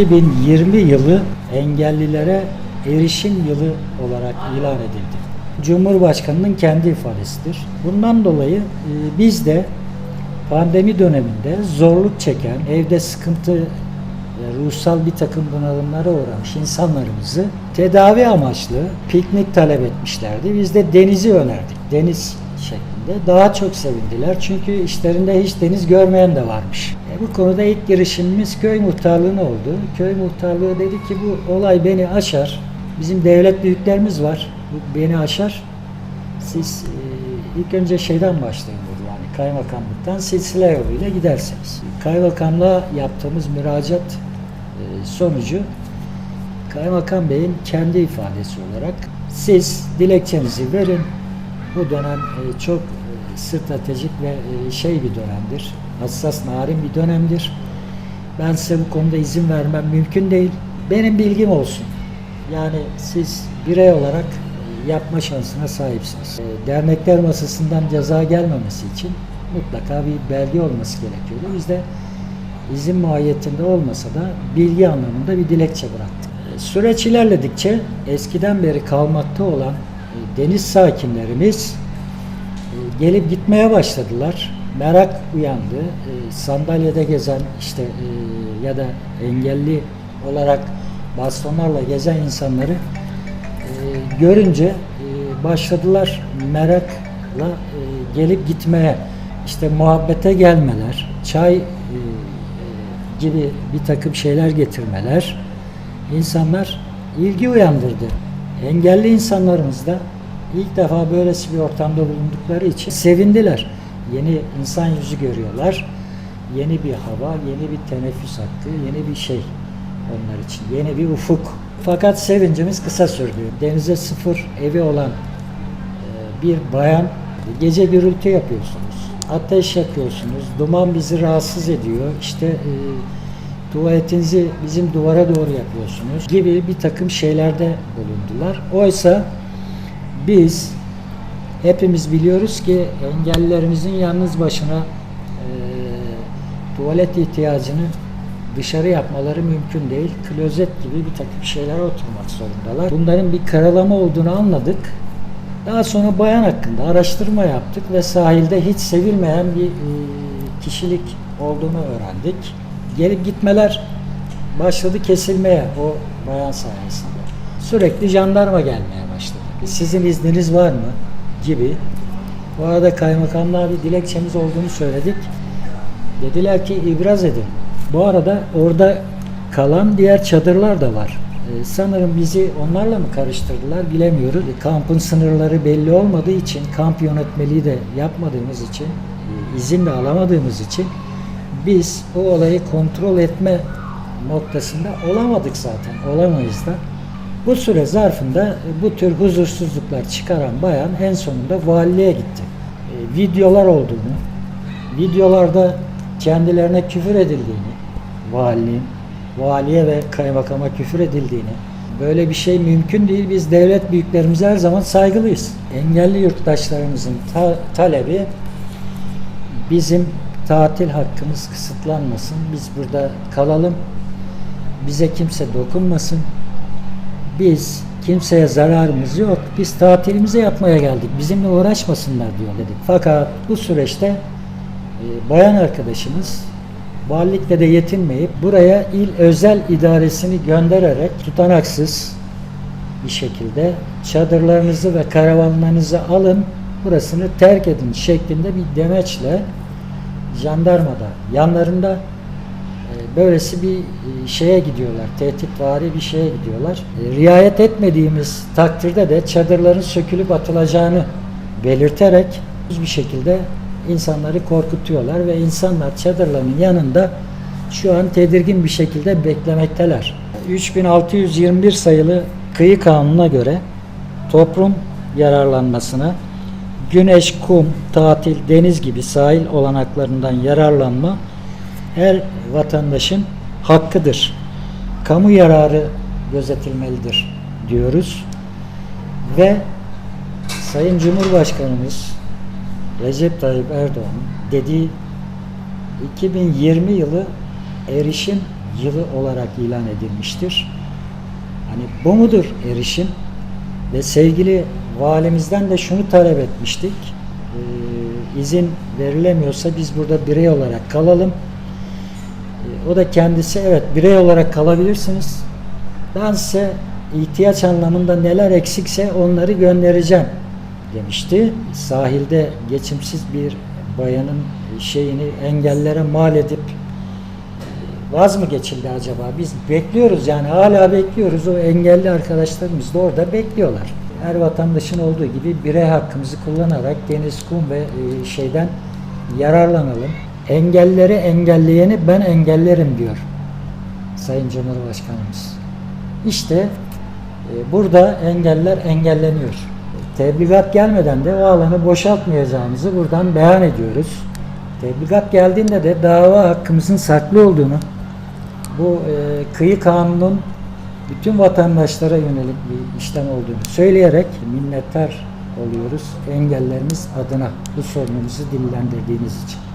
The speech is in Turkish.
2020 yılı engellilere erişim yılı olarak ilan edildi. Cumhurbaşkanının kendi ifadesidir. Bundan dolayı e, biz de pandemi döneminde zorluk çeken, evde sıkıntı ve ruhsal bir takım bunalımlara uğramış insanlarımızı tedavi amaçlı piknik talep etmişlerdi. Biz de denizi önerdik. Deniz şeklinde. Daha çok sevindiler. Çünkü işlerinde hiç deniz görmeyen de varmış. E, bu konuda ilk girişimimiz köy muhtarlığına oldu. Köy muhtarlığı dedi ki bu olay beni aşar. Bizim devlet büyüklerimiz var. Bu beni aşar. Siz e, ilk önce şeyden başlayın dedi yani kaymakamlıktan silsile yoluyla gidersiniz. Kaymakamlığa yaptığımız müracaat e, sonucu Kaymakam Bey'in kendi ifadesi olarak siz dilekçenizi verin. Bu dönem e, çok e, stratejik ve e, şey bir dönemdir. Hassas, narin bir dönemdir. Ben size bu konuda izin vermem mümkün değil. Benim bilgim olsun. Yani siz birey olarak yapma şansına sahipsiniz. Dernekler masasından ceza gelmemesi için mutlaka bir belge olması gerekiyordu. Biz de izin mahiyetinde olmasa da bilgi anlamında bir dilekçe bıraktık. Süreç ilerledikçe eskiden beri kalmakta olan deniz sakinlerimiz e, gelip gitmeye başladılar. Merak uyandı. E, Sandalyede gezen işte e, ya da engelli olarak bastonlarla gezen insanları e, görünce e, başladılar merakla e, gelip gitmeye işte muhabbete gelmeler, çay e, e, gibi bir takım şeyler getirmeler insanlar ilgi uyandırdı. Engelli insanlarımız da ilk defa böylesi bir ortamda bulundukları için sevindiler. Yeni insan yüzü görüyorlar. Yeni bir hava, yeni bir teneffüs hakkı, yeni bir şey onlar için. Yeni bir ufuk. Fakat sevincimiz kısa sürdü. Denize sıfır evi olan e, bir bayan gece gürültü yapıyorsunuz. Ateş yakıyorsunuz. Duman bizi rahatsız ediyor. İşte e, tuvaletinizi bizim duvara doğru yapıyorsunuz gibi bir takım şeylerde bulundular. Oysa biz hepimiz biliyoruz ki engellilerimizin yalnız başına e, tuvalet ihtiyacını dışarı yapmaları mümkün değil. Klozet gibi bir takım şeyler oturmak zorundalar. Bunların bir karalama olduğunu anladık. Daha sonra bayan hakkında araştırma yaptık ve sahilde hiç sevilmeyen bir e, kişilik olduğunu öğrendik. Gelip gitmeler başladı kesilmeye o bayan sayesinde. Sürekli jandarma gelmeye başladı. Sizin izniniz var mı? gibi. Bu arada kaymakamlığa bir dilekçemiz olduğunu söyledik. Dediler ki ibraz edin. Bu arada orada kalan diğer çadırlar da var. Ee, sanırım bizi onlarla mı karıştırdılar bilemiyoruz. E, Kampın sınırları belli olmadığı için, kamp yönetmeliği de yapmadığımız için, e, izin de alamadığımız için biz o olayı kontrol etme noktasında olamadık zaten. Olamayız da. Bu süre zarfında e, bu tür huzursuzluklar çıkaran bayan en sonunda valiliğe gitti. E, videolar olduğunu, videolarda kendilerine küfür edildiğini, valiliğin, valiye ve kaymakama küfür edildiğini, böyle bir şey mümkün değil. Biz devlet büyüklerimize her zaman saygılıyız. Engelli yurttaşlarımızın ta- talebi bizim tatil hakkımız kısıtlanmasın. Biz burada kalalım. Bize kimse dokunmasın. Biz kimseye zararımız yok. Biz tatilimizi yapmaya geldik. Bizimle uğraşmasınlar diyor dedik. Fakat bu süreçte e, bayan arkadaşımız valilikle de yetinmeyip buraya il özel idaresini göndererek tutanaksız bir şekilde çadırlarınızı ve karavanlarınızı alın burasını terk edin şeklinde bir demeçle jandarmada yanlarında e, böylesi bir e, şeye gidiyorlar. Tehditvari bir şeye gidiyorlar. E, Riayet etmediğimiz takdirde de çadırların sökülüp atılacağını belirterek bir şekilde insanları korkutuyorlar ve insanlar çadırların yanında şu an tedirgin bir şekilde beklemekteler. 3621 sayılı kıyı kanununa göre toplum yararlanmasına güneş, kum, tatil, deniz gibi sahil olanaklarından yararlanma her vatandaşın hakkıdır. Kamu yararı gözetilmelidir diyoruz. Ve Sayın Cumhurbaşkanımız Recep Tayyip Erdoğan dediği 2020 yılı erişim yılı olarak ilan edilmiştir. Hani bu mudur erişim? Ve sevgili valimizden de şunu talep etmiştik. Ee, izin verilemiyorsa biz burada birey olarak kalalım. Ee, o da kendisi evet birey olarak kalabilirsiniz. Ben size ihtiyaç anlamında neler eksikse onları göndereceğim demişti. Sahilde geçimsiz bir bayanın şeyini engellere mal edip vaz mı geçildi acaba? Biz bekliyoruz yani hala bekliyoruz. O engelli arkadaşlarımız da orada bekliyorlar. Her vatandaşın olduğu gibi birey hakkımızı kullanarak deniz, kum ve e, şeyden yararlanalım. Engelleri engelleyeni ben engellerim diyor Sayın Cumhurbaşkanımız. İşte e, burada engeller engelleniyor. Tebligat gelmeden de o alanı boşaltmayacağımızı buradan beyan ediyoruz. Tebligat geldiğinde de dava hakkımızın saklı olduğunu, bu e, kıyı kanunun bütün vatandaşlara yönelik bir işlem olduğunu söyleyerek minnettar oluyoruz engellerimiz adına bu sorunumuzu dillendirdiğiniz için.